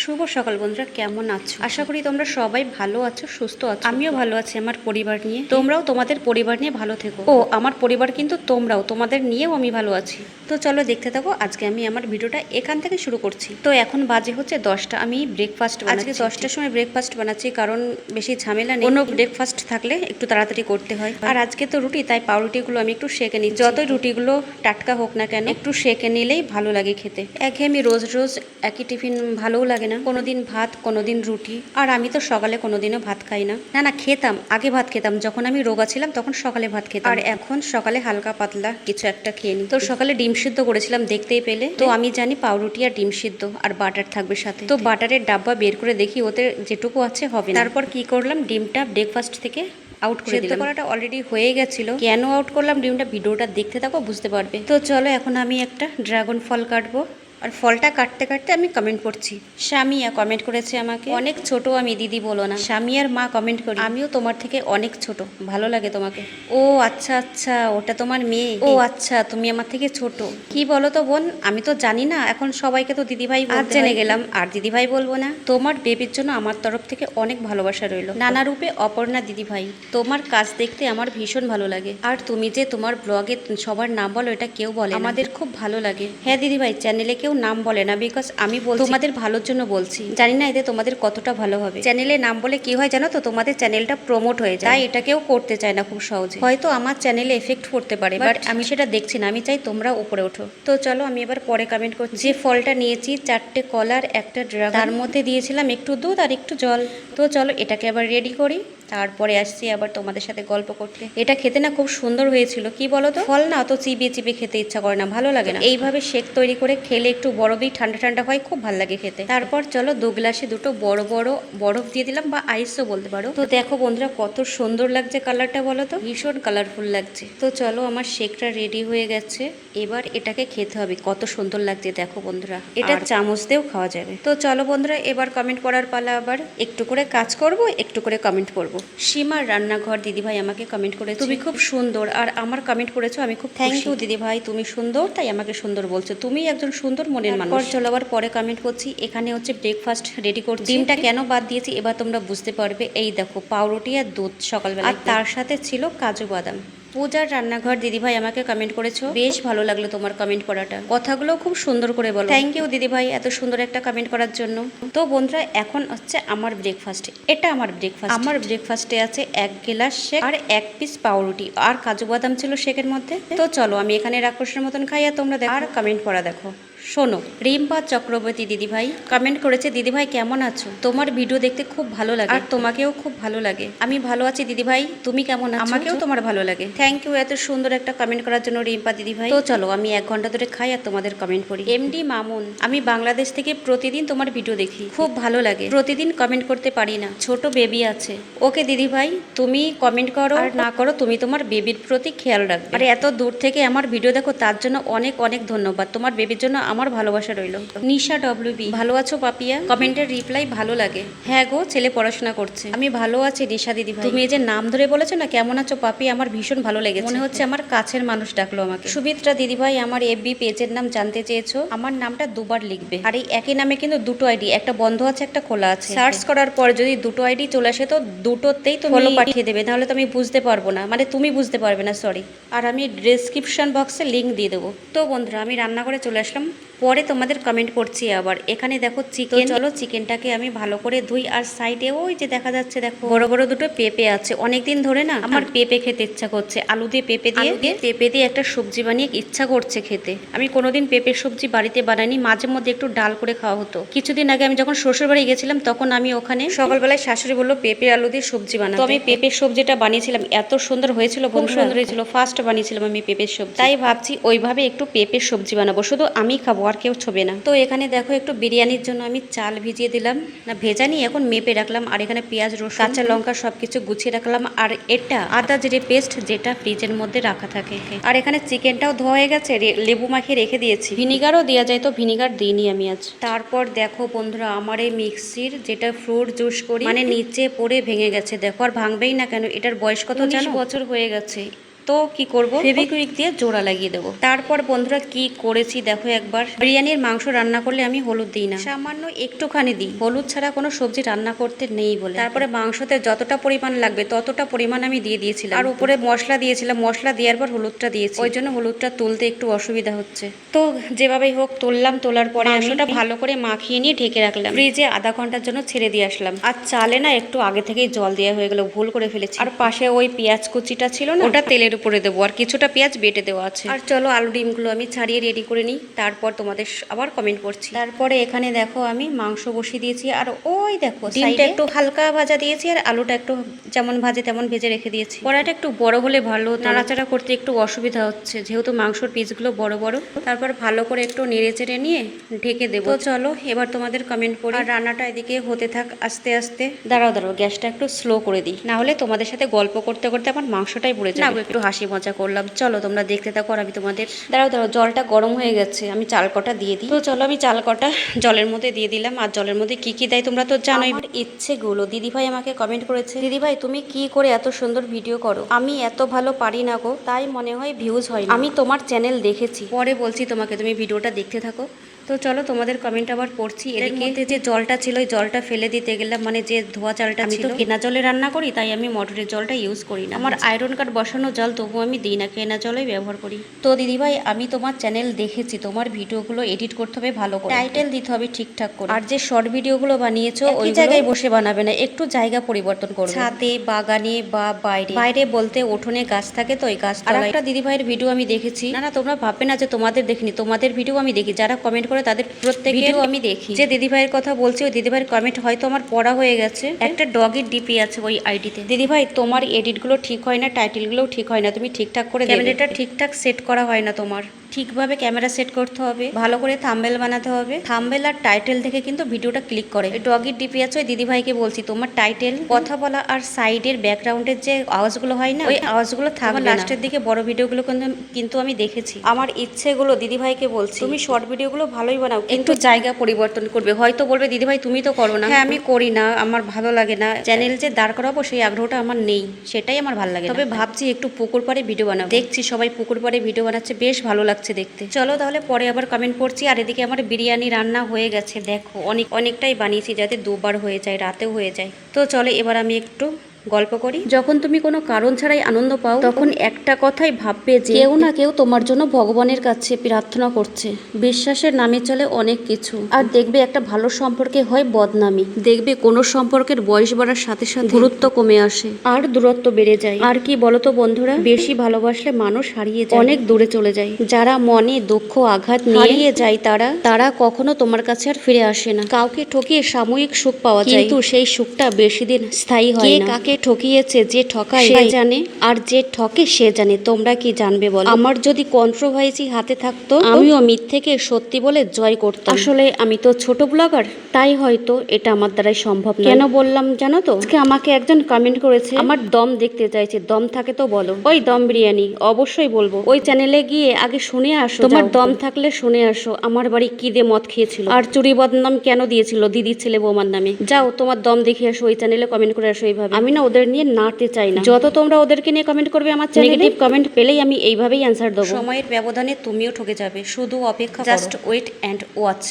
শুভ সকাল বন্ধুরা কেমন আছো? আশা করি তোমরা সবাই ভালো আছো সুস্থ আছো। আমিও ভালো আছি আমার পরিবার নিয়ে। তোমরাও তোমাদের পরিবার নিয়ে ভালো থেকো। ও আমার পরিবার কিন্তু তোমরাও তোমাদের নিয়েও আমি ভালো আছি। তো চলো দেখতে থাকো আজকে আমি আমার ভিডিওটা এখান থেকে শুরু করছি। তো এখন বাজে হচ্ছে দশটা আমি ব্রেকফাস্ট আজকে দশটার সময় ব্রেকফাস্ট বানাচ্ছি কারণ বেশি ঝামেলা নেই। কোনো ব্রেকফাস্ট থাকলে একটু তাড়াতাড়ি করতে হয়। আর আজকে তো রুটি তাই পাউরুটিগুলো আমি একটু সেকে নিই যতই রুটিগুলো টাটকা হোক না কেন একটু সেকে নিলেই ভালো লাগে খেতে। একে আমি রোজ রোজ একই টিফিন ভালোও লাগে না। কোনোদিন ভাত কোনোদিন রুটি। আর আমি তো সকালে কোনোদিনও ভাত খাই না। না না খেতাম। আগে ভাত খেতাম। যখন আমি রোগা ছিলাম তখন সকালে ভাত খেতাম। আর এখন সকালে হালকা পাতলা কিছু একটা খেয়ে নিই তো সকালে ডিম সিদ্ধ করেছিলাম দেখতেই পেলে। তো আমি জানি পাউরুটি আর ডিম সিদ্ধ আর বাটার থাকবে সাথে। তো বাটারের ডাব্বা বের করে দেখি ওতে যেটুকু আছে হবে তারপর কি করলাম? ডিমটা ব্রেকফাস্ট থেকে আউট করে দিলাম। করাটা অলরেডি হয়ে গেছিল। কেন আউট করলাম? ডিমটা ভিডিওটা দেখতে থাকো বুঝতে পারবে। তো চলো এখন আমি একটা ড্রাগন ফল কাটবো। আর ফলটা কাটতে কাটতে আমি কমেন্ট করছি। স্বামীয়া কমেন্ট করেছে আমাকে অনেক ছোট আমি দিদি বলো না। স্বামীয়ার মা কমেন্ট করি আমিও তোমার থেকে অনেক ছোট ভালো লাগে তোমাকে। ও আচ্ছা আচ্ছা ওটা তোমার মেয়ে। ও আচ্ছা তুমি আমার থেকে ছোট। কি বলো তো বোন আমি তো জানি না এখন সবাইকে তো দিদিভাই আজ জেনে গেলাম আর দিদিভাই বলব না তোমার বেবির জন্য আমার তরফ থেকে অনেক ভালোবাসা রইল। নানা রূপে অপর্ণা দিদিভাই তোমার কাজ দেখতে আমার ভীষণ ভালো লাগে। আর তুমি যে তোমার ব্লগে সবার নাম বলো এটা কেউ বলে আমাদের খুব ভালো লাগে। হ্যাঁ দিদিভাই চ্যানেলে কেউ নাম বলে না বিকজ আমি বল তোমাদের ভালোর জন্য বলছি। জানি না এতে তোমাদের কতটা ভালো হবে। চ্যানেলে নাম বলে কি হয় জানো তো? তোমাদের চ্যানেলটা প্রমোট হয়ে যায়। তাই এটা কেউ করতে চায় না খুব সহজে। হয়তো আমার চ্যানেলে এফেক্ট করতে পারে বাট আমি সেটা দেখছি না আমি চাই তোমরা উপরে ওঠো। তো চলো আমি এবার পরে কমেন্ট করছি। যে ফলটা নিয়েছি চারটে কলার একটা ড্রাগন তার মধ্যে দিয়েছিলাম একটু দুধ আর একটু জল। তো চলো এটাকে আবার রেডি করি। তারপরে আসছি আবার তোমাদের সাথে গল্প করতে। এটা খেতে না খুব সুন্দর হয়েছিল। কি বলো তো ফল না অত চিবিয়ে চিবিয়ে খেতে ইচ্ছা করে না। ভালো লাগে না। এইভাবে শেক তৈরি করে খেলে একটু বরফই ঠান্ডা ঠান্ডা হয় খুব ভালো লাগে খেতে। তারপর চলো দু গ্লাসে দুটো বড় বড় বরফ দিয়ে দিলাম বা আইসও বলতে পারো। তো দেখো বন্ধুরা কত সুন্দর লাগছে কালারটা বলো তো। ভীষণ কালারফুল লাগছে। তো চলো আমার শেকটা রেডি হয়ে গেছে। এবার এটাকে খেতে হবে। কত সুন্দর লাগছে দেখো বন্ধুরা। এটা চামচ দিয়েও খাওয়া যাবে। তো চলো বন্ধুরা এবার কমেন্ট করার পালা আবার। একটু করে কাজ করব একটু করে কমেন্ট করব সীমার রান্নাঘর দিদিভাই আমাকে কমেন্ট করে তুমি খুব সুন্দর আর আমার কমেন্ট করেছ আমি খুব থ্যাংক ইউ দিদিভাই তুমি সুন্দর তাই আমাকে সুন্দর বলছো। তুমি একজন সুন্দর মনের মানুষ। চলাবার পরে কমেন্ট করছি। এখানে হচ্ছে ব্রেকফাস্ট রেডি করছি। ডিমটা কেন বাদ দিয়েছি? এবার তোমরা বুঝতে পারবে। এই দেখো পাউরুটি আর দুধ সকালবেলা আর তার সাথে ছিল কাজু বাদাম। পূজার রান্নাঘর দিদিভাই আমাকে কমেন্ট করেছ। বেশ ভালো লাগল তোমার কমেন্ট করাটা কথাগুলো খুব সুন্দর করে বলো। থ্যাংক ইউ দিদিভাই এত সুন্দর একটা কমেন্ট করার জন্য। তো বন্ধুরা, এখন হচ্ছে আমার ব্রেকফাস্ট এটা আমার ব্রেকফাস্ট আমার ব্রেকফাস্টে আছে এক গ্লাস শেক আর এক পিস পাউরুটি। আর কাজু বাদাম ছিল শেকের মধ্যে। তো চলো, আমি এখানে রাক্ষসের মতন খাই আর তোমরা দেখো। আর কমেন্ট করা দেখো। শোনো রিম্পা চক্রবর্তী দিদিভাই কমেন্ট করেছে দিদিভাই কেমন আছো? তোমার ভিডিও দেখতে খুব ভালো লাগে। আর তোমাকেও খুব ভালো লাগে। আমি ভালো আছি দিদিভাই। তুমি কেমন আছো? আমাকেও তোমার ভালো লাগে। থ্যাংক ইউ এত সুন্দর একটা কমেন্ট করার জন্য রিম্পা দিদিভাই। তো চলো আমি এক ঘণ্টা ধরে খাই আর তোমাদের কমেন্ট করি। এমডি মামুন আমি বাংলাদেশ থেকে প্রতিদিন তোমার ভিডিও দেখি। খুব ভালো লাগে। প্রতিদিন কমেন্ট করতে পারি না। ছোট বেবি আছে। ওকে দিদিভাই তুমি কমেন্ট করো। আর না করো তুমি তোমার বেবির প্রতি খেয়াল রাখবে। আর এত দূর থেকে আমার ভিডিও দেখো তার জন্য অনেক অনেক ধন্যবাদ। তোমার বেবির জন্য আমার ভালোবাসা রইল। নিশা ডব্লিউবি ভালো আছো পাপিয়া? কমেন্টের রিপ্লাই ভালো লাগে। হ্যাঁ গো ছেলে পড়াশোনা করছে। আমি ভালো আছি নিশা দিদি ভাই তুমি এই যে নাম ধরে বলেছ না কেমন আছো পাপি? আমার ভীষণ ভালো লেগেছে। মনে হচ্ছে আমার কাছের মানুষ ডাকলো আমাকে। সুমিত্রা দিদি ভাই আমার এফবি পেজের নাম জানতে চেয়েছো? আমার নামটা দুবার লিখবে। আর এই একই নামে কিন্তু দুটো আইডি একটা বন্ধ আছে একটা খোলা আছে। সার্চ করার পর যদি দুটো আইডি চলে আসে তো দুটোতেই তো ফলো পাঠিয়ে দেবে নাহলে তো আমি বুঝতে পারব না। মানে তুমি বুঝতে পারবে না সরি আর আমি ডেসক্রিপশন বক্সে লিংক দিয়ে দেবো। তো বন্ধুরা আমি রান্না করে চলে আসলাম। পরে তোমাদের কমেন্ট করছি আবার। এখানে দেখো চিকেন চলো চিকেনটাকে আমি ভালো করে ধুই আর সাইডে ওই যে দেখা যাচ্ছে দেখো বড় বড় দুটো পেঁপে আছে। অনেকদিন ধরে না আমার পেঁপে খেতে ইচ্ছা করছে। আলু দিয়ে পেঁপে দিয়ে পেঁপে দিয়ে একটা সবজি বানিয়ে ইচ্ছা করছে খেতে। আমি কোনোদিন পেঁপের সবজি বাড়িতে বানাইনি মাঝে মধ্যে একটু ডাল করে খাওয়া হতো। কিছুদিন আগে আমি যখন শ্বশুর বাড়ি গেছিলাম তখন আমি ওখানে সকালবেলায় শাশুড়ি বলল পেঁপে আলু দিয়ে সবজি বানাতে তো আমি পেঁপের সবজিটা বানিয়েছিলাম। এত সুন্দর হয়েছিল খুব সুন্দর হয়েছিল। ফার্স্ট বানিয়েছিলাম আমি পেঁপের সবজি। তাই ভাবছি ওইভাবে একটু পেঁপের সবজি বানাবো। শুধু আমি খাব আর কেউ ছবে না। তো এখানে দেখো একটু বিরিয়ানির জন্য আমি চাল ভিজিয়ে দিলাম। না ভেজানি এখন মেপে রাখলাম। আর এখানে পেঁয়াজ রসুন কাঁচা লঙ্কা সবকিছু গুছিয়ে রাখলাম। আর এটা আদা জিরে পেস্ট যেটা ফ্রিজের মধ্যে রাখা থাকে। আর এখানে চিকেনটাও ধোয়া হয়ে গেছে লেবু মাখিয়ে রেখে দিয়েছি। ভিনিগারও দেওয়া যায় তো ভিনিগার দিইনি আমি আজ। তারপর দেখো বন্ধুরা আমার এই মিক্সির যেটা ফ্রুট জুস করি মানে নিচে পড়ে ভেঙে গেছে। দেখো আর ভাঙবেই না কেন এটার বয়স কত জানো? বছর হয়ে গেছে। তো কি করব? ফেভিকুইক দিয়ে জোড়া লাগিয়ে দেবো। তারপর বন্ধুরা কি করেছি দেখো একবার। বিরিয়ানির মাংস রান্না করলে আমি হলুদ দিই না। সামান্য একটুখানি দিই। হলুদ ছাড়া কোনো সবজি রান্না করতে নেই বলে। তারপরে মাংসতে যতটা পরিমাণ লাগবে ততটা পরিমাণ আমি দিয়ে দিয়েছিলাম। আর উপরে মশলা দিয়েছিলাম। মশলা দেওয়ার পর হলুদটা দিয়েছি। ওই জন্য হলুদটা তুলতে একটু অসুবিধা হচ্ছে। তো যেভাবেই হোক তুললাম তোলার পরে মাংসটা ভালো করে মাখিয়ে নিয়ে ঢেকে রাখলাম। ফ্রিজে আধা ঘণ্টার জন্য ছেড়ে দিয়ে আসলাম। আর চালে না একটু আগে থেকেই জল দেওয়া হয়ে গেল। ভুল করে ফেলেছি। আর পাশে ওই পেঁয়াজ কুচিটা ছিল না ওটা তেলের উপরে দেবো আর কিছুটা পেঁয়াজ বেটে দেওয়া আছে। আর চলো আলু ডিমগুলো আমি ছাড়িয়ে রেডি করে নিই তারপর তোমাদের আবার কমেন্ট করছি। তারপরে এখানে দেখো আমি মাংস বসিয়ে দিয়েছি আর ওই দেখো ডিমটা একটু হালকা ভাজা দিয়েছি আর আলুটা একটু যেমন ভাজে তেমন ভেজে রেখে দিয়েছি। কড়াইটা একটু বড় হলে ভালো। নাড়াচাড়া করতে একটু অসুবিধা হচ্ছে যেহেতু মাংসর পিসগুলো বড় বড়। তারপর ভালো করে একটু নেড়ে চেড়ে নিয়ে ঢেকে দেবো। তো চলো এবার তোমাদের কমেন্ট করি। আর রান্নাটা এদিকে হতে থাক আস্তে আস্তে। দাঁড়াও দাঁড়াও গ্যাসটা একটু স্লো করে দিই। না হলে তোমাদের সাথে গল্প করতে করতে আমার মাংসটাই পড়ে যাবে। একটু হাসি মজা করলাম। চলো তোমরা দেখতে থাকো আর আমি তোমাদের দাঁড়াও দাঁড়াও জলটা গরম হয়ে গেছে। আমি চাল কটা দিয়ে দিই। তো চলো আমি চাল কটা জলের মধ্যে দিয়ে দিলাম। আর জলের মধ্যে কি কি দেয় তোমরা তো জানোই। আমার ইচ্ছেগুলো দিদিভাই আমাকে কমেন্ট করেছে দিদিভাই তুমি কি করে এত সুন্দর ভিডিও করো? আমি এত ভালো পারি না গো তাই মনে হয় ভিউজ হয় আমি তোমার চ্যানেল দেখেছি। পরে বলছি তোমাকে তুমি ভিডিওটা দেখতে থাকো। তো চলো তোমাদের কমেন্ট আবার পড়ছি। এর মধ্যে যে জলটা ছিল ওই জলটা ফেলে দিতে গেলাম মানে যে ধোয়া চালটা আমি তো কেনা জলে রান্না করি তাই আমি মোটরের জলটা ইউজ করি না। আমার আয়রন কার্ড বসানো জল তবু আমি দিই না কেনা জলই ব্যবহার করি। তো দিদিভাই আমি তোমার চ্যানেল দেখেছি তোমার ভিডিওগুলো এডিট করতে হবে ভালো করে। টাইটেল দিতে হবে ঠিকঠাক করে। আর যে শর্ট ভিডিওগুলো বানিয়েছো ওই জায়গায় বসে বানাবে না একটু জায়গা পরিবর্তন করবে। ছাদে বাগানে বা বাইরে। বাইরে বলতে উঠোনে গাছ থাকে তো ওই গাছ আর একটা দিদিভাইয়ের ভিডিও আমি দেখেছি। না না তোমরা ভাববে না যে তোমাদের দেখিনি তোমাদের ভিডিও আমি দেখি যারা কমেন্ট করে তাদের প্রত্যেকে আমি দেখি। যে দিদিভাইয়ের কথা বলছি ওই দিদিভাইয়ের কমেন্ট হয়তো আমার পড়া হয়ে গেছে। একটা ডগের ডিপি আছে ওই আইডিতে দিদিভাই তোমার এডিটগুলো ঠিক হয় না টাইটেলগুলোও ঠিক হয় না তুমি ঠিকঠাক করে ক্যামেরাটা ঠিকঠাক সেট করা হয় না তোমার। ঠিকভাবে ক্যামেরা সেট করতে হবে ভালো করে থাম্বেল বানাতে হবে। থাম্বেল আর টাইটেল দেখে কিন্তু ভিডিওটা ক্লিক করে। ডগির ডিপি আছে ওই দিদিভাইকে বলছি তোমার টাইটেল কথা বলা আর সাইডের ব্যাকগ্রাউন্ডের যে আওয়াজগুলো হয় না ওই আওয়াজগুলো থাকবে লাস্টের দিকে বড় ভিডিওগুলো কিন্তু কিন্তু আমি দেখেছি। আমার ইচ্ছেগুলো দিদিভাইকে বলছি। তুমি শর্ট ভিডিওগুলো ভালোই বানাও একটু জায়গা পরিবর্তন করবে। হয়তো বলবে দিদিভাই তুমি তো করো না। হ্যাঁ আমি করি না আমার ভালো লাগে না। চ্যানেল যে দাঁড় করাবো সেই আগ্রহটা আমার নেই। সেটাই আমার ভালো লাগে তবে ভাবছি একটু পুকুর পাড়ে ভিডিও বানাবো। দেখছি সবাই পুকুর পাড়ে ভিডিও বানাচ্ছে বেশ ভালো লাগছে। দেখতে। চলো তাহলে পরে আবার কমেন্ট করছি। আর এদিকে আমার বিরিয়ানি রান্না হয়ে গেছে। দেখো, অনেক, অনেকটাই বানিয়েছি যাতে দুবার হয়ে যায়, রাতেও হয়ে যায়। তো চলো এবার আমি একটু গল্প করি। যখন তুমি কোনো কারণ ছাড়াই আনন্দ পাও তখন একটা কথাই ভাববে যে কেউ না কেউ তোমার জন্য ভগবানের কাছে প্রার্থনা করছে। বিশ্বাসের নামে চলে অনেক কিছু। আর দেখবে একটা ভালো সম্পর্কে হয় বদনামি। দেখবে কোনো সম্পর্কের বয়স বাড়ার সাথে সাথে গুরুত্ব কমে আসে। আর দূরত্ব বেড়ে যায়। আর কি বলতো বন্ধুরা? বেশি ভালোবাসলে মানুষ হারিয়ে যায়। অনেক দূরে চলে যায়। যারা মনে দুঃখ আঘাত নিয়ে হারিয়ে যায় তারা। তারা কখনো তোমার কাছে আর ফিরে আসে না। কাউকে ঠকিয়ে সাময়িক সুখ পাওয়া যায়। কিন্তু সেই সুখটা বেশি দিন স্থায়ী হয় না। কাকে ঠকিয়েছে যে ঠকায়। সে জানে আর যে ঠকে সে জানে। তোমরা কি জানবে বলো? আমার যদি কন্ট্রোভাইজি হাতে থাকতো আমিও মিথ্যেকে সত্যি বলে জয় করতাম। আসলে আমি তো ছোট ব্লগার তাই হয়তো এটা আমার দ্বারাই সম্ভব না কেন বললাম জানো তো? আজকে আমাকে একজন কমেন্ট করেছে। আমার দম দেখতে চাইছে দম থাকে তো বলো। ওই দম বিরিয়ানি অবশ্যই বলব। ওই চ্যানেলে গিয়ে আগে শুনে আসো তোমার দম থাকলে শুনে আসো আমার বাড়ি কি দিয়ে মদ খেয়েছিল? আর চুরি বদনাম কেন দিয়েছিল দিদির ছেলে বৌমার নামে? যাও তোমার দম দেখে আসো ওই চ্যানেলে কমেন্ট করে আসো এইভাবে। আমি না ওদের নিয়ে নাড়তে চাই না। যত তোমরা ওদেরকে নিয়ে কমেন্ট করবে আমার চ্যানেলে নেগেটিভ কমেন্ট পেলেই আমি এইভাবেই অ্যান্সার দেবো। সময়ের ব্যবধানে তুমিও ঠকে যাবে শুধু অপেক্ষা জাস্ট ওয়েট অ্যান্ড ওয়াচ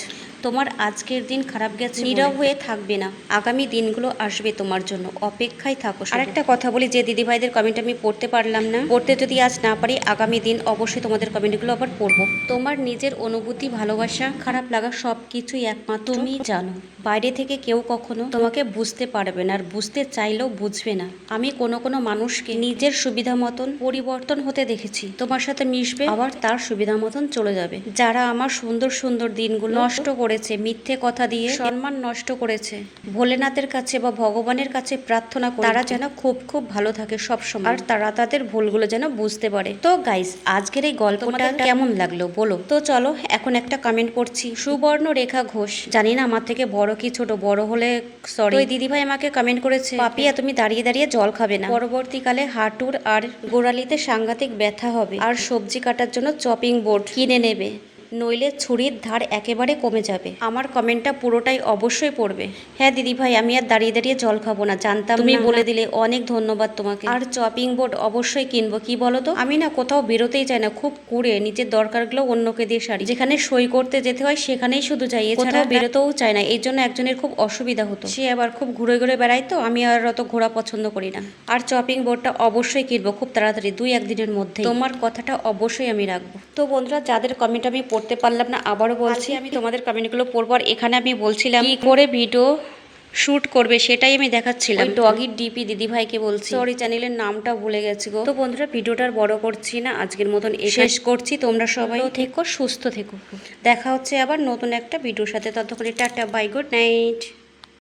তোমার আজকের দিন খারাপ গেছে নীরব হয়ে থাকবে না। আগামী দিনগুলো আসবে তোমার জন্য। অপেক্ষায় থাকো আর একটা কথা বলি যে দিদিভাইদের কমেন্ট আমি পড়তে পারলাম না। পড়তে যদি আজ না পারি আগামী দিন অবশ্যই তোমাদের কমেন্টগুলো আবার পড়ব। তোমার নিজের অনুভূতি ভালোবাসা খারাপ লাগা সব কিছুই একমাত্র তুমি জানো। বাইরে থেকে কেউ কখনো তোমাকে বুঝতে পারবে না আর বুঝতে চাইলেও বুঝবে না। আমি কোনো কোনো মানুষকে নিজের সুবিধা মতন পরিবর্তন হতে দেখেছি। তোমার সাথে মিশবে আবার তার সুবিধা মতন চলে যাবে। যারা আমার সুন্দর সুন্দর দিনগুলো নষ্ট করেছে মিথ্যে কথা দিয়ে সম্মান নষ্ট করেছে। ভোলেনাথের কাছে বা ভগবানের কাছে প্রার্থনা করে তারা যেন খুব খুব ভালো থাকে সব সময় আর তারা তাদের ভুলগুলো যেন বুঝতে পারে। তো গাইস আজকের এই গল্পটা কেমন লাগল বলো? তো চলো এখন একটা কমেন্ট করছি সুবর্ণ রেখা ঘোষ। জানি না আমার থেকে বড় কি ছোট? বড় হলে সরি ওই দিদিভাই আমাকে কমেন্ট করেছে পাপিয়া তুমি দাঁড়িয়ে দাঁড়িয়ে জল খাবে না। পরবর্তীকালে হাঁটুর আর গোড়ালিতে সাংঘাতিক ব্যথা হবে। আর সবজি কাটার জন্য চপিং বোর্ড কিনে নেবে। নইলে ছুরির ধার একেবারে কমে যাবে। আমার কমেন্টটা পুরোটাই অবশ্যই পড়বে। হ্যাঁ দিদি ভাই আমি আর দাঁড়িয়ে দাঁড়িয়ে জল খাব না। জানতাম তুমি বলে দিলে অনেক ধন্যবাদ তোমাকে। আর চপিং বোর্ড অবশ্যই কিনবো। কি বলো তো আমি না কোথাও বেরোতেই চাই না। খুব কুড়ে নিজের দরকারগুলো অন্যকে দিয়ে সারি। যেখানে সই করতে যেতে হয় সেখানেই শুধু যাই। এছাড়া বেরোতেও চাই না। এই জন্য একজনের খুব অসুবিধা হতো। সে আবার খুব ঘুরে ঘুরে বেড়াই তো আমি আর অত ঘোরা পছন্দ করি না। আর চপিং বোর্ডটা অবশ্যই কিনবো খুব তাড়াতাড়ি দুই একদিনের মধ্যে তোমার কথাটা অবশ্যই আমি রাখব। তো বন্ধুরা যাদের কমেন্ট আমি পড়তে পারলাম না আবারও বলছি আমি তোমাদের কমেন্টগুলো পড়ব আর এখানে আমি বলছিলাম কি করে ভিডিও শ্যুট করবে সেটাই আমি দেখাচ্ছিলাম। ডগির ডিপি দিদিভাইকে বলছি। সরি চ্যানেলের নামটা ভুলে গেছি গো। তো বন্ধুরা ভিডিওটা আর বড় করছি না আজকের মতন শেষ করছি তোমরা সবাই থেকো সুস্থ থেকো। দেখা হচ্ছে আবার নতুন একটা ভিডিওর সাথে ততক্ষণ এটা একটা বাই গুড নাইট